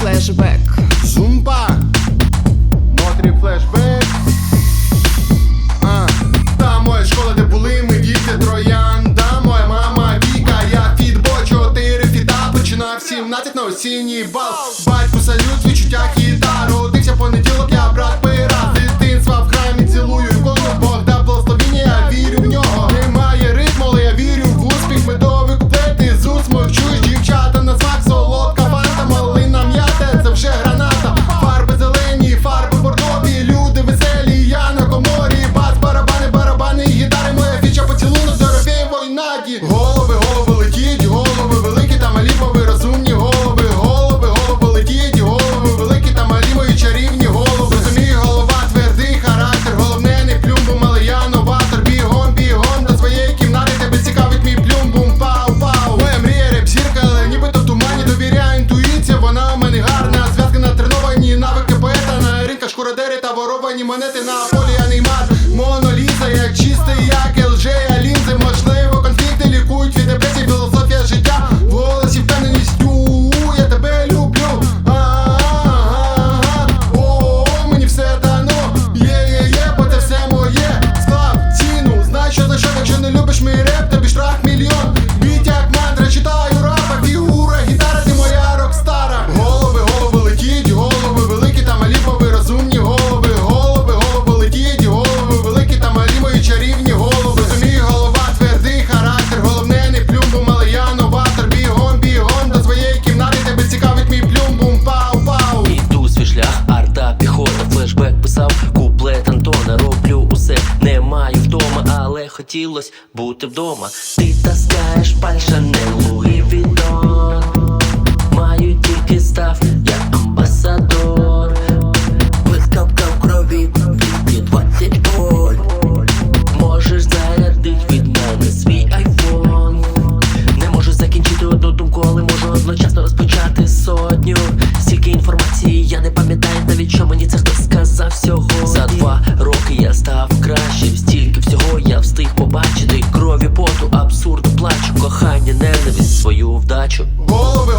флешбек. Зумба. Мотрі флешбек. А. Та моя школа, де були ми діти троян Та моя мама Віка, я фітбо, чотири фіта. Починав 17 на осінній бал. Батько салют, відчуття хіта Родився понеділок, я брат пира. З дитинства в храмі цілую ікону Бог дав благословіння, я вірю в нього. Немає ритму, але я вірю в успіх. Медовий куплети з уст моїх чуєш дівчата на смак войнаді Голови, голови летіть, голови великі та малі, ви розумні. Голови Голови, голови летіть, голови великі та малі, мої чарівні голови. Розумій, голова, твердий характер Головне не плюмбум, але я новатор. Бігом, бігом до своєї кімнати Тебе цікавить мій плюмбум, пау, пау. Моя мрія реп зірка, але нібито в тумані Довіряю інтуїція, вона у мене гарна Зв'язки натреновані, навики поета. На ринках шкуродери та воровані монети На полі я неймар, Хотілося бути вдома. Ти таскаєш не луї відон. Маю тільки став, я амбасадор. Вискавка в крові від 20 вольт Можеш зарядить від мене свій айфон. Не можу закінчити одну думку, але можу одночасно Абсурду плачу, кохання, ненависть, свою вдачу. Голови